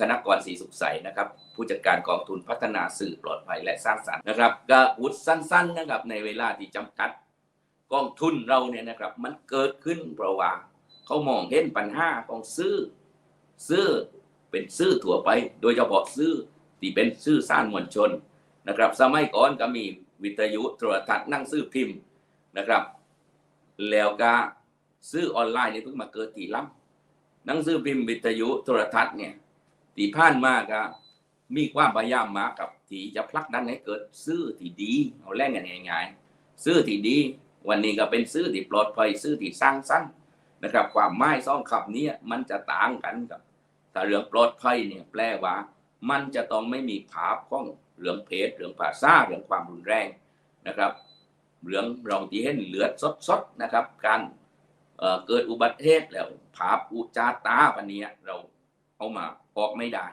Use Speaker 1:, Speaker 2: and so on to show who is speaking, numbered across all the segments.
Speaker 1: ธนกรศรีสุขใสนะครับผู้จัดการกองทุนพัฒนาสื่อปลอดภัยและสร้างสรรค์นะครับก็พูดสั้นๆนะครับในเวลาที่จำกัดกองทุนเราเนี่ยนะครับมันเกิดขึ้นเพราะว่าเขามองเห็นปัญหาของซื้อ ซื้อเป็นซื้อถั่วไป โดยเฉพาะซื้อที่เป็นซื้อสร้างมวลชนนะครับ สมัยก่อนก็มีวิทยุโทรทัศน์นั่งซื้อพิมพ์นะครับ แล้วก็ซื้อออนไลน์เนี่ยเพิ่งมาเกิดทีหลังหนังสือพิมพ์วิทยุโทรทัศน์เนี่ย ที่ผ่านมาก็มีความพยายามมากับที่จะผลักดันให้เกิดซื้อที่ดี เอาแรงกันง่ายๆซื้อที่ดี วันนี้ก็เป็นซื้อที่ปลอดภัยซื้อที่สร้างสรรค์นะครับ ความหมายซ่องคำนี้มันจะต่างกันกับถ้าเรื่องปลอดภัยเนี่ยแปลว่า มันจะต้องไม่มีภาพของเรื่องเพศเรื่องภาษาเรื่องความรุนแรงนะครับเรื่องเราที่เห็นเลือดสดๆนะครับ การเเกิดอุบัติเหตุแล้วภาพอุจจาตาปันนี้เรา เอามาออกไม่ได้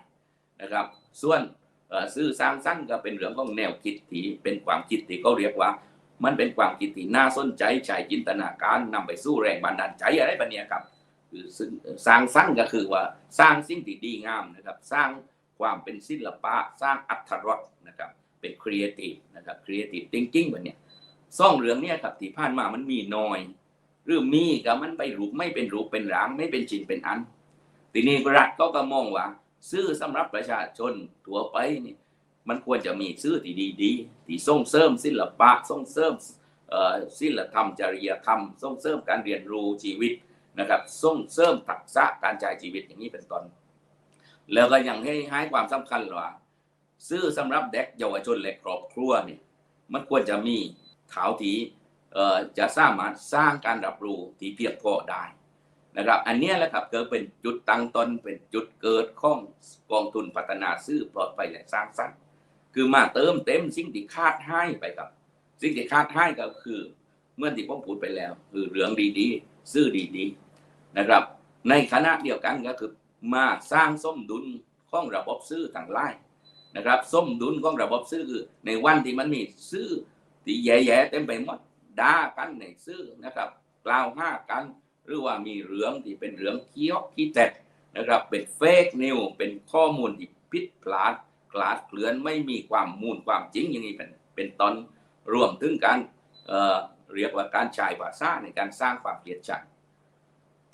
Speaker 1: นะครับ ส่วนซื่อสร้างสรรค์ก็เป็นเรื่องของแนวคิดที่เป็นความคิดที่เขาเรียกว่า มันเป็นความคิดที่น่าสนใจใช้จินตนาการนำไปสู่แรงบันดาลใจอะไรปันนี้ครับคือสร้างสรรค์ก็คือว่าสร้างสิ่งที่ดีงามนะครับ สร้างความเป็นศิลปะสร้างอัตรรสนะครับเป็นครีเอทีฟนะครับครีเอทีฟ thinking แบบเนี้ยซ่องเรื่องเนี้ยครับที่ผ่านมามันมีน้อย หรือมีก็มันไปรูปไม่เป็นรูปเป็นร่างไม่เป็นชิ้นเป็นอัน ทีนี้รัฐก็ก็มองว่าซื้อสำหรับประชาชนทั่วไปนี่มันควรจะมีซื้อที่ดีๆที่ส่งเสริมศิลปะส่งเสริมศิลธรรมจริยธรรม ส่งเสริมการเรียนรู้ชีวิตนะครับส่งเสริมทักษะการจ่ายชีวิตอย่างนี้เป็นต้นแล้วก็ยังให้ให้ความสำคัญว่าซื้อสำหรับเด็กเยาวชนและครอบครัวเนี่ยมันควรจะมีขาวที่จะสามารถสร้างการรับรู้ที่เพียงพอได้ นะครับ อันนี้แหละครับก็เป็นจุดตั้งต้นเป็นจุดเกิดของกองทุนพัฒนาซื้อปลอดภัยและสร้างสรรค์คือมาเติมเต็มสิ่งที่คาดให้ไปครับ สิ่งที่คาดให้ก็คือ เมื่อที่ผมพูดไปแล้ว คือเรื่องดีๆ ซื้อดีๆนะครับ ในคณะเดียวกันก็คือมาสร้างส้มดุลของระบบซื้อต่างไล่นะครับส้มดุลของระบบซื้อคือในวันที่มันมีซื้อที่แย่ๆเต็มไปหมดด่ากันในซื้อนะครับ กล่าวห้ากัน หรือว่ามีเรื่องที่เป็นเรื่องเคี้ยวขี้แตกนะครับเป็นเฟกนิวเป็นข้อมูลที่ผิดพลาดคลาดเคลื่อนไม่มีความมูลความจริงอย่างนี้เป็นเป็นตอนรวมถึงการเเรียกว่าการใช้ภาษาในการสร้างความเกลียดชัง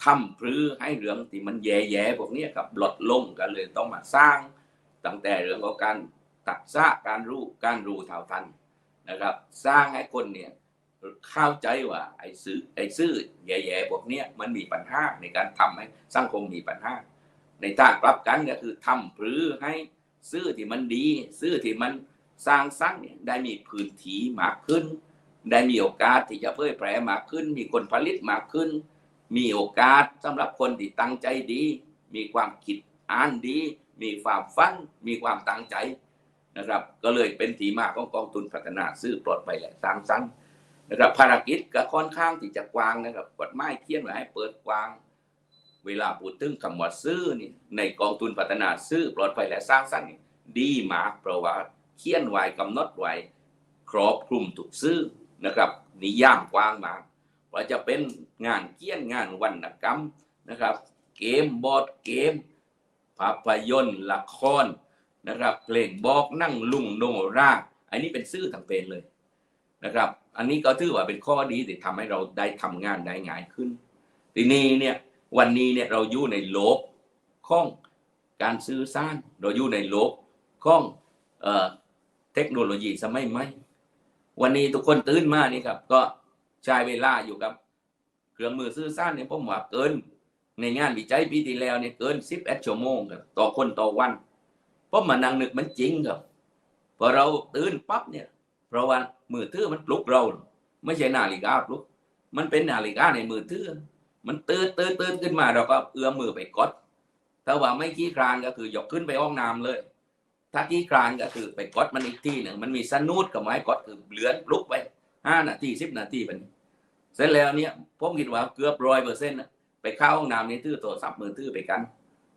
Speaker 1: ทำพรือให้เรื่องที่มันแย่ๆพวกนี้ยครับลดลงกันเลยต้องมาสร้างตั้งแต่เรื่องของการตักษะการรู้การรู้เท่าทันนะครับ สร้างให้คนเนี่ย เข้าใจว่าไอ้ซื้อไอ้ซื้อแย่ๆพวกเนี้ยมันมีปัญหาในการทำให้สังคมมีปัญหาในทางกลับกันก็คือทำพรือให้ซื้อที่มันดีซื้อที่มันสร้างสรรค์เนี่ยได้มีพื้นที่มากขึ้น ได้มีโอกาสที่จะเผยแพร่มากขึ้น มีคนผลิตมากขึ้น มีโอกาสสำหรับคนที่ตั้งใจดี มีความคิดอ่านดี มีความฝันมีความตั้งใจนะครับ ก็เลยเป็นที่มาของกองทุนพัฒนาซื้อปลอดภัยและสร้างสรรค์ นะครับภารกิจก็ค่อนข้างที่จะกว้างนะครับกฎหมายเขียนไว้ให้เปิดกว้าง เวลาพูดถึงคำว่าซื้อนี่ในกองทุนพัฒนาซื้อปลอดภัยและสร้างสรรค์นี่ดีมากเพราะว่าเขียนไว้กำหนดไว้ครอบคลุมทุกซื้อนะครับนิยามกว้างมากว่าจะเป็นงานเขียนงานวรรณกรรมนะครับ เกมบอร์ดเกม ภาพยนตร์ละครนะครับเพลงบอกนั่งลุงโนราอันนี้เป็นซื่อทั้งเป็นเลย นะครับ อันนี้ก็ถือว่าเป็นข้อดีที่ทำให้เราได้ทำงานได้ง่ายขึ้น ทีนี้เนี่ยวันนี้เนี่ยเราอยู่ในโลกของการสื่อสารเราอยู่ในโลกของเอเทคโนโลยีสมัยใหม่วันนี้ทุกคนตื่นมานี่ครับ ก็ใช้เวลาอยู่กับ เครื่องมือสื่อสารเนี่ยผมว่าเกิน ในงานวิจัยปีที่แล้วเนี่ยเกิน11ชั่วโมงครับต่อคนต่อวันเพราะมานั่งนึกมันจริงครับพอเราตื่นปั๊บเนี่ย ราะว่ามือถือมันปลุกเรา ไม่ใช่นาฬิกาปลุก มันเป็นนาฬิกาในมือถือมันตื่นตื่นตื่นขึ้นมาเราก็เอื้อมมือไปกดถ้าว่าไม่ขี้ครานก็คือยกขึ้นไปห้องน้ำเลย ถ้าขี้ครานก็คือไปกดมันอีกที่หนึ่งมันมีสนูดกับไม้กดคือเหลือนปลุกไปห้านาทีสิบนาทีเป็นเสร็จแล้วเนี่ยผมคิดว่าเกือบร้อยเปอร์เซ็นต์ไปเข้าห้องน้ำนี่ตื้อโทรศัพท์มือตื้อไปกัน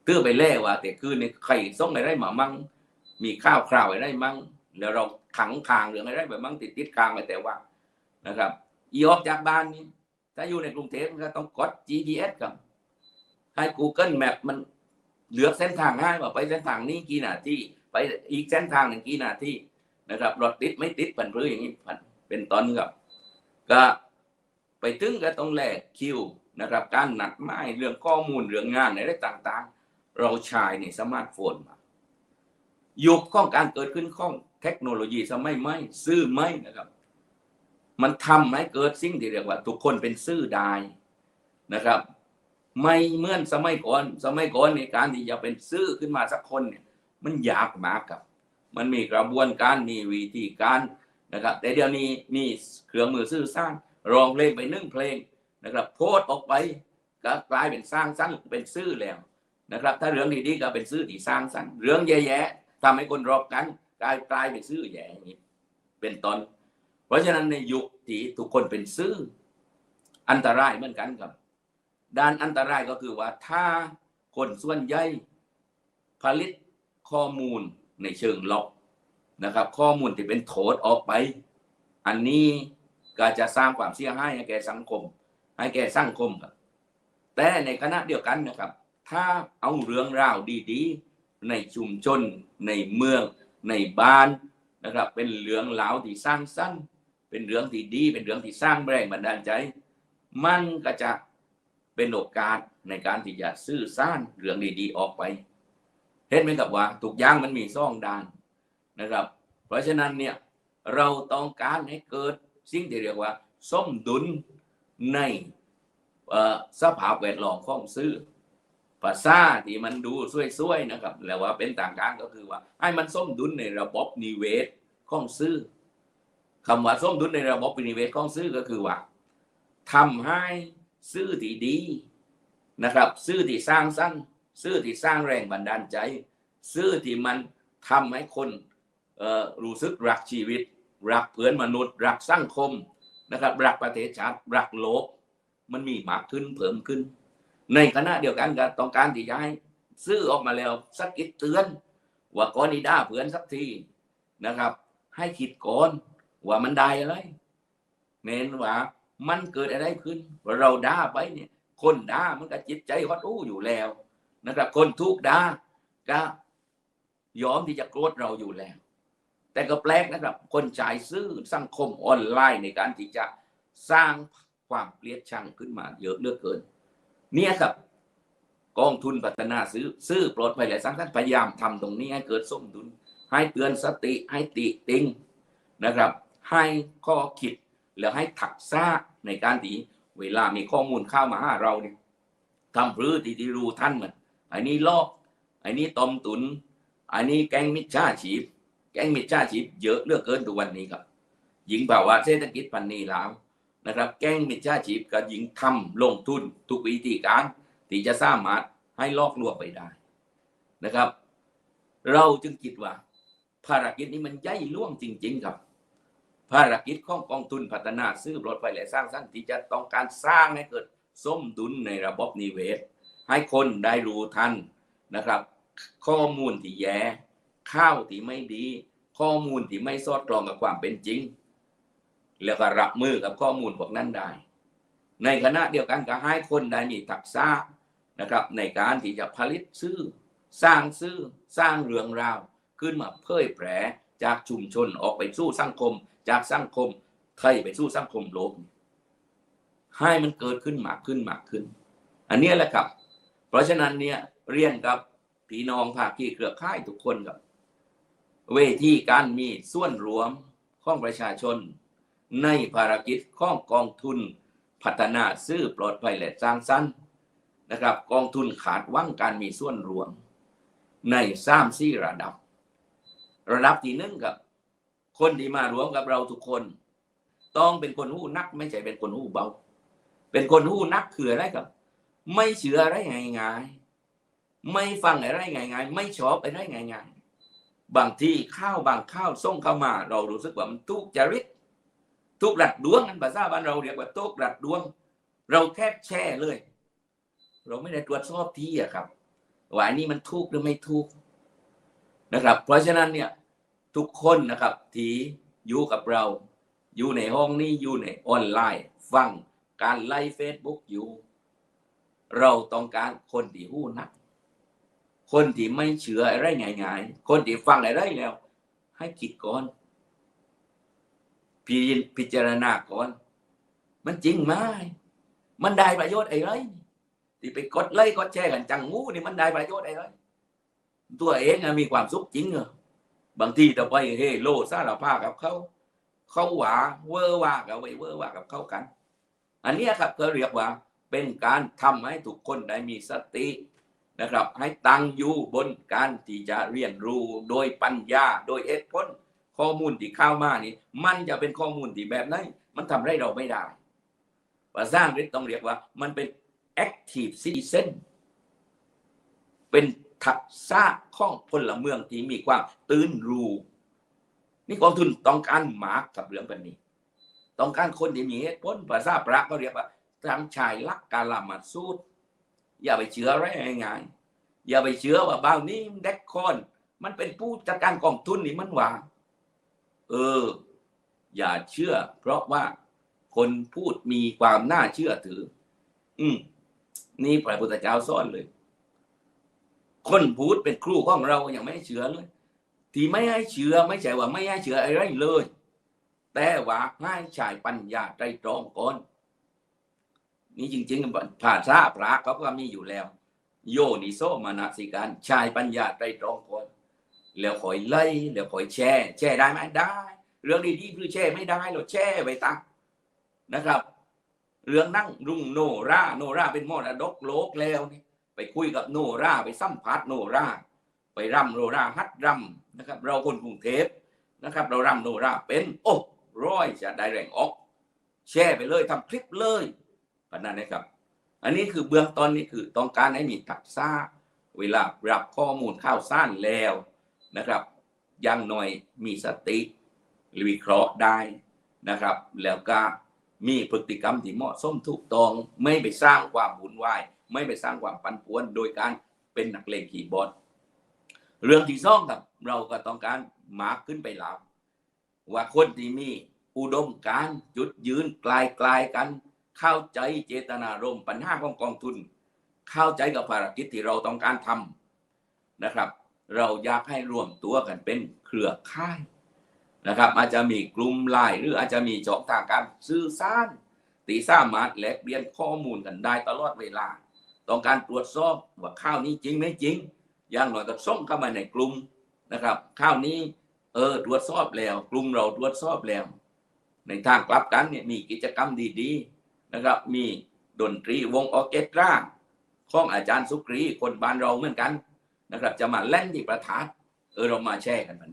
Speaker 1: ตื้อไปเล่ว่าแต่คืนนี่ใครส่งอะไรมามั่งมีข้าวคราวอะไรมั่งแล้วเรา ขังคางหรืออะไรแบบมั่งติดติดคางไปแต่ว่านะครับอีออกจากบ้านนี่ถ้าอยู่ในกรุงเทพก็ต้องกด GPS กับให้ Google Map มันเลือกเส้นทางง่ายว่าไปเส้นทางนี้กี่นาทีไปอีกเส้นทางหนึ่งกี่นาทีนะครับรถติดไม่ติดผันพรืออย่างนี้ผันเป็นต้นครับก็ไปถึงก็ต้องแลกคิวนะครับ การนัดหมายเรื่องข้อมูลเรื่องงานอะไรต่างๆ เราใช้ในสมาร์ทโฟนมายุคของการเกิดขึ้นของ เทคโนโลยีสมัยใหม่ซื้อไหมนะครับ มันทำให้เกิดสิ่งที่เรียกว่า ทุกคนเป็นซื่อได้นะครับ ไม่เหมือนสมัยก่อน สมัยก่อนในการที่จะเป็นซื่อขึ้นมาสักคนเนี่ย มันยากมากครับ มันมีกระบวนการมีวิธีการนะครับ แต่เดี๋ยวนี้มีเครื่องมือสื่อสร้างร้องเพลงไปนึ่งเพลงนะครับ โพสต์ออกไปก็กลายเป็นสร้างสรรค์เป็นซื่อแล้วนะครับ ถ้าเรื่องดีๆก็เป็นซื่อที่สร้างสรรค์เรื่องแย่ๆทำให้คนรอบกัน กลายกลายเป็นซื่อแย่อย่างนี้ เป็นต้นเพราะฉะนั้นในยุคที่ทุกคนเป็นซื่ออันตรายเหมือนกันครับ ด้านอันตรายก็คือว่าถ้าคนส่วนใหญ่ผลิตข้อมูลในเชิงลบนะครับ ข้อมูลที่เป็นโทษออกไป อันนี้ก็จะสร้างความเสียหายให้แก่สังคม ให้แก่สังคมครับ แต่ในคณะเดียวกันนะครับ ถ้าเอาเรื่องราวดี ๆ ในชุมชนในเมือง ในบ้านนะครับ เป็นเรื่องราที่สร้างสรรค์เป็นเรื่องที่ดี เป็นเรื่องที่สร้างแรงบันดาลใจ มันก็จะเป็นโอกาสในการที่จะสื่อสารเรื่องดีๆออกไป เห็นไหมครับว่าทุกอย่างมันมีซ่องด้านนะครับ เพราะฉะนั้นเนี่ยเราต้องการให้เกิดสิ่งที่เรียกว่าสมดุลในสภาพแวดล้อมของซื้อ ภาษาที่มันดูซวยๆนะครับ แล้วว่าเป็นต่างการก็คือว่า ให้มันส้มดุลในระบบนิเวศของซื้อคำว่าส้มดุลในระบบนิเวศของซื้อก็คือว่าทำให้ซื้อที่ดีนะครับ ซื้อที่สร้างสรรค์ซื้อที่สร้างแรงบันดาลใจ ซื้อที่มันทำให้คนรู้สึกรักชีวิต รักเพื่อนมนุษย์ รักสังคมนะครับ รักประเทศชาติ รักโลก มันมีมากขึ้นเพิ่มขึ้น ในขณะเดียวกันก็ต้องการที่จะให้ซื้อออกมาแล้วสักกิดเตือน ว่าก่อนนี้ด่าเพื่อนสักทีนะครับ ให้คิดก่อนว่ามันได้อะไรเน้นว่ามันเกิดอะไรขึ้นว่าเราด่าไปเนี่ย คนด่ามันก็จิตใจฮอดอู้อยู่แล้วนะครับ คนทุกด่าก็ยอมที่จะโกรธเราอยู่แล้ว แต่ก็แปลกนะครับ คนจ่ายซื้อสังคมออนไลน์ในการที่จะสร้างความเกลียดชังขึ้นมาเยอะเลือเกิน เนี่ยครับ กองทุนพัฒนาซื้อซื้อปลดภัยและสร้างสรรค์พยายามทำตรงนี้ให้เกิดสมดุล ให้เตือนสติให้ติติงนะครับ ให้ข้อคิดแล้วให้ทักษะในการที่เวลามีข้อมูลเข้ามาหาเราเนี่ยทำพื้นที่ที่รู้ท่านมันอันนี้ลอกอันนี้ตอมตุน อันนี้แก๊งมิจฉาชีพ แก๊งมิจฉาชีพเยอะเลือกเกินทุกวันนี้ครับ หญิงภาวะเศรษฐกิจปันนี้แล้ว นะครับแก๊งมิจฉาชีพกับหญิงทำลงทุนทุกวิธีการที่จะสามารถให้ลอกลวงไปได้นะครับ เราจึงคิดว่า ภารกิจนี้มันใหญ่ล่วงจริง ๆ ครับ ภารกิจของกองทุนพัฒนาซื้อรถไฟและสร้างสรรค์ที่จะต้องการสร้างให้เกิดสมดุลในระบบนิเวศ ให้คนได้รู้ทันนะครับ ข้อมูลที่แย่ข้าวที่ไม่ดี ข้อมูลที่ไม่สอดคล้องกับความเป็นจริง แล้วก็รับมือกับข้อมูลพวกนั้นได้ ในขณะเดียวกันก็ให้คนได้มีทักษะนะครับ ในการที่จะผลิตซื้อ สร้างซื้อสร้างเรื่องราว ขึ้นมาเผยแพร่จากชุมชนออกไปสู่สังคม จากสังคมไทยไปสู่สังคมโลก ให้มันเกิดขึ้นมากขึ้นมากขึ้น อันนี้แหละครับ เพราะฉะนั้นเนี่ยเรียนกับพี่น้องภาคีเครือข่ายทุกคนครับ เวทีการมีส่วนรวมของประชาชน ในภารกิจของกองทุนพัฒนาซื่อปลอดภัยและสร้างสรรค์นะครับ กองทุนขาดว่างการมีส่วนรวม ในสามสี่ระดับ ระดับที่หนึ่งกับ คนที่มารวมกับเราทุกคน ต้องเป็นคนหู้นัก ไม่ใช่เป็นคนหู้เบา เป็นคนหู้นักคืออะไรครับ ไม่เชื่ออะไรง่ายๆไม่ฟังอะไรง่ายๆไม่ชอบอะไรง่ายๆบางที่ข้าวบางข้าวส่งเข้ามา เรารู้สึกว่ามันทุกจริต ทุกหลัดดวงกันภาษาบ้านเราเรียกว่าทุกหลัดดวง เราแทบแช่เลย เราไม่ได้ตรวจสอบที่อะครับว่าอันนี้มันถูกหรือไม่ถูกนะครับ เพราะฉะนั้นเนี่ยทุกคนนะครับที่อยู่กับเรา อยู่ในห้องนี้อยู่ในออนไลน์ ฟังการไลฟ์เฟซบุ๊กอยู่ เราต้องการคนที่หู้นัก คนที่ไม่เชื่ออะไรง่ายๆคนที่ฟังอะไรแล้ว ให้คิดก่อน พิพจารณาก่อน มันจริงไหมมันได้ประโยชน์อะไรที่ไปกดไลค์กดแชร์กันจังงูนี่มันได้ประโยชน์อะไรตัวเองมีความสุขจริงเหรอบางทีแต่ไปเฮโลซาลาภากับเขาเขาหวาเวอร์ว่ากับไปเวอร์ว่ากับเขากัน อันนี้ครับก็เรียกว่าเป็นการทำให้ทุกคนได้มีสตินะครับ ให้ตั้งอยู่บนการที่จะเรียนรู้โดยปัญญาโดยเหตุผล ข้อมูลที่เข้ามานี่ มันจะเป็นข้อมูลที่แบบไหนมันทำให้เราไม่ได้ภาษาอังกฤษต้องเรียกว่า มันเป็น active citizen เป็นทักษะของพลเมืองที่มีความตื่นรู้ นี่กองทุนต้องการหมาร์กกับเรื่องแบบนี้ ต้องการคนที่มีเหตุผลภาษาพระก็เรียกว่าทางชายลักกาลามาสูตรอย่าไปเชื่ออะไรง่ายๆอย่าไปเชื่อว่าบ้าวนี้เด็กคน มันเป็นผู้จัดการกองทุนนี่มันว่า เออ อย่าเชื่อ เพราะว่าคนพูดมีความน่าเชื่อถือ อืม นี่พระพุทธเจ้าสอนเลย คนพูดเป็นครูของเราอยังไม่ให้เชื่อเลย ที่ไม่ให้เชื่อไม่ใช่ว่าไม่ให้เชื่ออะไรเลย แต่ว่าให้ใช้ปัญญาใจตรองก่อนนี่จริงๆภาษาพระเขาก็มีอยู่แล้ว โยนิโสมนสิการใช้ปัญญาใจตรองก่อน แล้วคอยไล่แล้วคอยแช่แช่ได้ไหมได้ เรื่องดีๆคือแช่ไม่ได้เราแช่ไปตั้งนะครับ เรื่องนั่งรุ่งโนราโนราเป็นมรดกโลกแล้วนี่ไปคุยกับโนราไปสัมผัสโนราไปรำโนราฮัดรำนะครับ เราคนกรุงเทพนะครับ เรารำโนราเป็นโอ้ร้อยจะได้แรงออก แช่ไปเลยทำคลิปเลยปนนั้นนะครับ อันนี้คือเบื้องต้นนี่คือต้องการให้มีทักษะเวลารับข้อมูลข่าวสารแล้ว นะครับอยังหน่อยมีสติวิเคราะห์ได้นะครับ แล้วก็มีพฤติกรรมที่เหมาะสมถูกต้องไม่ไปสร้างความวุ่นวายไม่ไปสร้างความปั่นป่วน โดยการเป็นนักเลงคีย์บอดเรื่องที่สองครับเราก็ต้องการมาร์กขึ้นไปแล้วว่าคนที่มีอุดมการ์จุดยืนกลายกลายๆกัน เข้าใจเจตนารมณ์ปัญหาของกองทุน เข้าใจกับภารกิจที่เราต้องการทำนะครับ เราอยากให้รวมตัวกันเป็นเครือข่ายนะครับ อาจจะมีกลุ่มไลน์หรืออาจจะมีช่องทางการสื่อสารตีสามารถแลกเปลี่ยนข้อมูลกันได้ตลอดเวลา ต้องการตรวจสอบว่าข้าวนี้จริงไม่จริง อย่างหน่อยก็ส่งเข้ามาในกลุ่มนะครับ ข้าวนี้เออตรวจสอบแล้ว กลุ่มเราตรวจสอบแล้ว ในทางกลับกันเนี่ยมีกิจกรรมดีๆนะครับ มีดนตรีวงออเคสตราของอาจารย์สุกรีคนบ้านเราเหมือนกัน นะครับ จะมาเล่นที่ประทัดเออเรามาแชร์กันมัน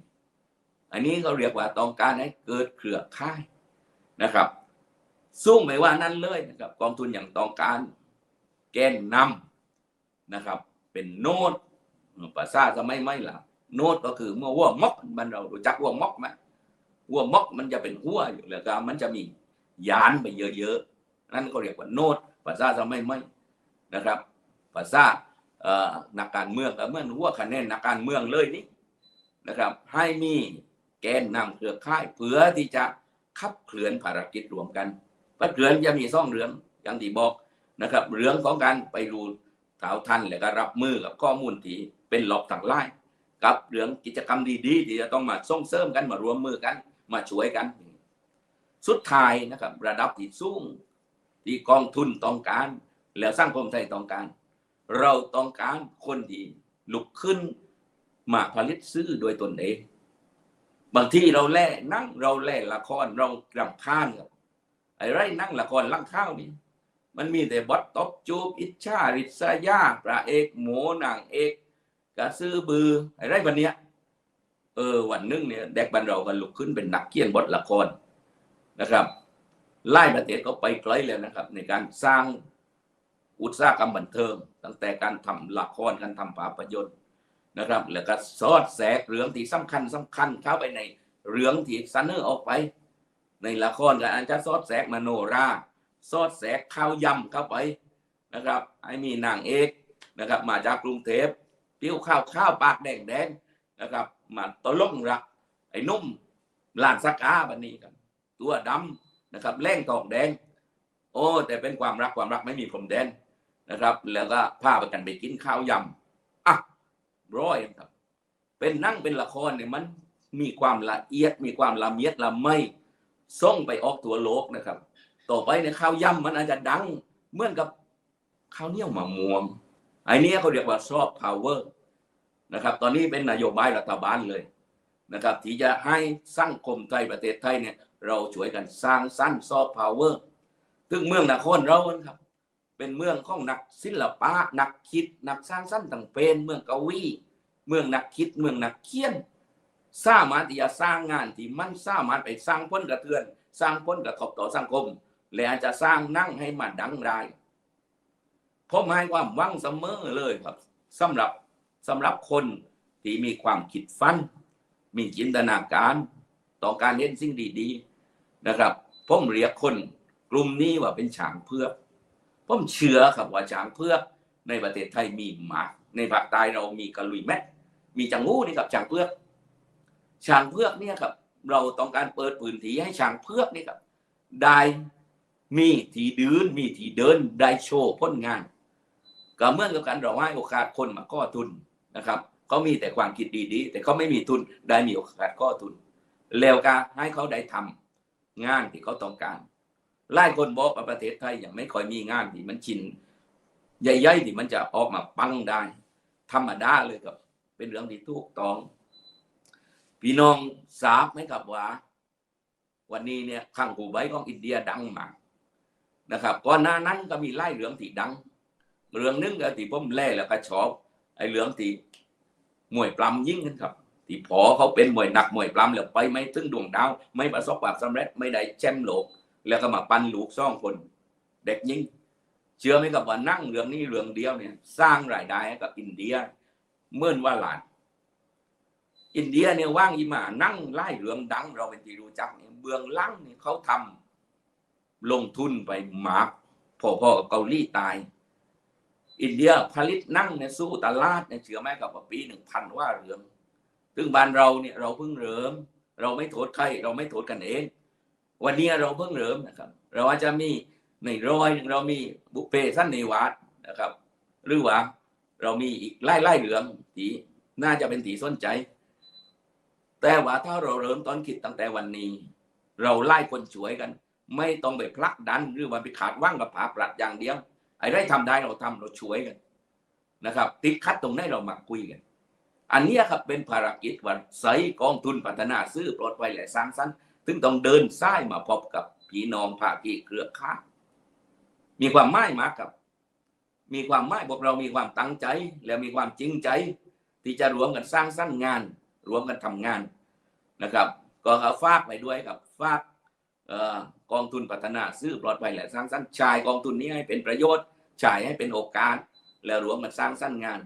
Speaker 1: อันนี้เขาเรียกว่าต้องการให้เกิดเครือข่ายนะครับสู้ไม่ว่านั้นเลยนะครับ กองทุนอย่างต้องการแกนนำนะครับ เป็นโน้ตภาษาสมัยไม่ล่ะโน้ตก็คือเมื่อวัวมอกมันเรารู้จักวัวมอกไหมวัวมอกมันจะเป็นหัวอยู่แล้วก็มันจะมียานไปเยอะๆนั่นก็เรียกว่าโน้ตภาษาสมัยไม่นะครับภาษา นักการเมืองก็เมื่อนหัวคะแนนนักการเมืองเลยนี่นะครับ ให้มีแกนนำเครือข่ายเพื่อที่จะขับเคลื่อนภารกิจรวมกันภารกิจจะมีซ่องเรื่องอย่างที่บอกนะครับ เรื่องของการไปรูเท้าทันแล้วก็รับมือกับข้อมูลที่เป็นหลอกต่างไล่กับเรื่องกิจกรรมดีๆที่จะต้องมาส่งเสริมกันมารวมมือกัน มาช่วยกัน สุดท้ายนะครับ ระดับที่สูงที่กองทุนต้องการ แล้วสร้างคมไทยต้องการ เราต้องการคนที่ลุกขึ้นมาผลิตซื้อโดยตนเอง บางทีเราแล่นั่งเราแล่ละครเรารำคาญกับไอ้ไรนั่งละครลังข้าวนี่มันมีแต่บอสตบจูบอิจฉาริษยาพระเอกหมูนางเอกกระซื้อบือไอ้ไรวันเนี้ยเออวันหนึงเนี่ยเด็กบ้านเราก็ลุกขึ้นเป็นนักเขียนบทละครนะครับไล่ประเทศก็ไปไกลแล้วนะครับ ในการสร้าง อุตสาหกรรมบันเทิง ตั้งแต่การทำละครการทำภาพยนตร์นะครับ แล้วก็สอดแทรกเรื่องที่สำคัญสำคัญเข้าไปในเรื่องที่เสนอออกไป ในละครก็อาจจะสอดแทรกมโนราสอดแทรกข้าวยำเข้าไปนะครับให้มีนางเอกนะครับ มาจากกรุงเทพผิวข้าวข้าวปากแดงแดงนะครับมาตล่งรักไอ้นุ่มลานสักอาบันนี้กันตัวดำนะครับแร่งทองแดง โอ้ แต่เป็นความรักความรักไม่มีพรมแดน นะครับ แล้วก็พาไปกันไปกินข้าวยำอะร้อยครับ เป็นนั่งเป็นละครเนี่ยมันมีความละเอียด มีความละเมียดละไม่ส่งไปออกตัวโลกนะครับ ต่อไปในข้าวยำมันอาจจะดังเหมือนกับข้าวเหนียวมะม่วงไอ้เนี้ยเขาเรียกว่าซอฟต์พาวเวอร์นะครับ ตอนนี้เป็นนโยบายรัฐบาลเลยนะครับ ที่จะให้สังคมไทยประเทศไทยเนี่ย เราช่วยกันสร้างสรรค์ซอฟต์พาวเวอร์ซึ่งเมืองนครเราครับ เป็นเมืองของนักศิลปะนักคิด นักสร้างสรรค์ต่างเป็นเมืองกวีเมืองนักคิดเมืองนักเขียน สามารถที่จะสร้างงานที่มันสามารถไปสร้างผลกระเทือน สร้างผลกระทบต่อสังคม และอาจจะสร้างนั่งให้มันดังได้ผมให้ความหวังเสมอเลยครับสำหรับสำหรับคนที่มีความคิดฟัน มีจินตนาการต่อการเล่นสิ่งดีๆนะครับผมเรียกคนกลุ่มนี้ว่าเป็นฉางเพื่อ ผมเชื่อครับว่าฉางเพือกในประเทศไทยมีมาก ในภาคใต้เรามีกระลุยแมทมีจังงูนี่ครับฉางเพือกฉางเพือกเนี่ยครับ เราต้องการเปิดพื้นที่ให้ฉางเพือกนี่ครับ ได้มีที่เดินมีที่เดินได้โชว์ผลงานก็เมื่อกับการเราให้โอกาสคนมาก่อทุนนะครับเขามีแต่ความคิดดีๆแต่เขาไม่มีทุนได้มีโอกาสก่อทุน แล้วก็ให้เขาได้ทำงานที่เขาต้องการ หลายคนบอกว่าประเทศไทยยังไม่ค่อยมีงานที่มันชินใหญ่ๆที่มันจะออกมาปังได้ ธรรมดาเลยครับ เป็นเรื่องที่ถูกต้องพี่น้องทราบไหมครับว่าวันนี้เนี่ยข้างหูใบของอินเดียดังมากนะครับก่อนหน้านั้นก็มีไล่เรื่องที่ดังเรื่องหนึงก็ที่ผมแล่แล้วก็ชอบไอ้เรื่องที่มวยปล้ำยิ่งกันครับที่พอเขาเป็นมวยหนักมวยปล้ำแล้วไปไม่ถึงดวงดาว ไม่ประสบความสำเร็จไม่ได้แชมป์โลก แล้วก็มาปั้นลูกซ่องคน เด็กยิ่งเชื่อไหมครับว่านั่งเรื่องนี้เรื่องเดียวเนี่ย สร้างรายได้ให้กับอินเดียเมื่อนว่าหลาน อินเดียเนี่ยว่างอีหมานั่งไล่เรื่องดัง เราเป็นที่รู้จักเนี่ยเบื้องลังเนี่ยเขาทำลงทุนไปหมากพอๆกับเกาหลีใตายอินเดียผลิตนั่งเนี่ยสู้ตลาดเนี่ยเชื่อไหมกับว่าปีหนึ่งพันว่าเรื่องซึ่งบ้านเราเนี่ยเราเพิ่งเริ่ม เราไม่โทษใครเราไม่โทษกันเอง วันนี้เราเพิ่งเริ่มนะครับ เราอาจจะมีในร้อยหนึ่งเรามีบุเพสันในวาสนะครับ หรือว่าเรามีอีกไล่ไล่เรื่องที่น่าจะเป็นตีส้นใจ แต่ว่าถ้าเราเริ่มต้นคิดตั้งแต่วันนี้ เราไล่คนช่วยกัน ไม่ต้องไปผลักดันหรือว่าไปขาดว่างกับผาปลัดอย่างเดียวไอ้ได้ทำได้เราทำเราช่วยกันนะครับ ติดคัดตรงไหนเรามาคุยกัน อันนี้ครับเป็นภารกิจวันใสกองทุนพัฒนาซื้อปลอดภัยและสร้างสรรค์ ซึ่งต้องเดินซ้ายมาพบกับพี่น้องภาคีเครือข่ายมีความหมายมากครับ มีความหมายพวกเรามีความตั้งใจ และมีความจริงใจ ที่จะรวมกันสร้างสรรค์งาน รวมกันทำงานนะครับ ก็เอาฝากไปด้วยครับฝากออกองทุนพัฒนาซื้อปลอดภัยและสร้างสรรค์ชายกองทุนนี้ให้เป็นประโยชน์จ่ายให้เป็นโอกาส แล้วรวมกันสร้างสรรค์งาน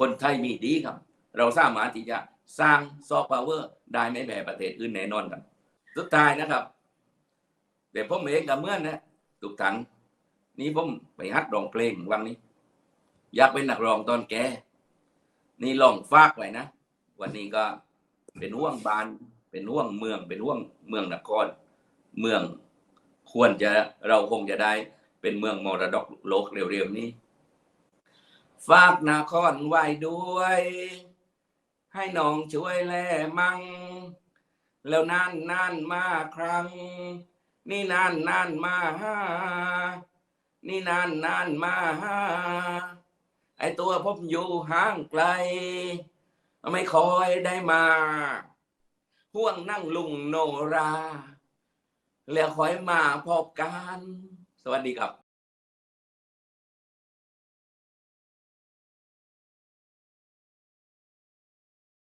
Speaker 1: คนไทยมีดีครับ เราสามารถที่จะสร้างซอฟต์พาวเวอร์ได้ไม่แพ้ประเทศอื่นแน่นอนครับ สุดท้ายนะครับเดี๋ยวผมเองกับเมื่อนนะทุกท่านนี่ผมไปฮัดร้องเพลงวันนี้ อยากเป็นนักร้องตอนแกนี่ลองฝากไว้นะ วันนี้ก็เป็นห่วงบาน เป็นห่วงเมือง เป็นห่วงเมืองนคร เมืองควรจะเราคงจะได้เป็นเมืองมรดกโลกเร็วๆนี้ ฝากนครไว้ด้วย ให้น้องช่วยแลมัง แล้วนานนานมาครั้ง นี่นานนานมาหานี่นานนานมาหาไอตัวผมอยู่ห่างไกล ไม่คอยได้มาห่วงนั่งลุงโนรา แล้วคอยมาพบกัน สวัสดีครับ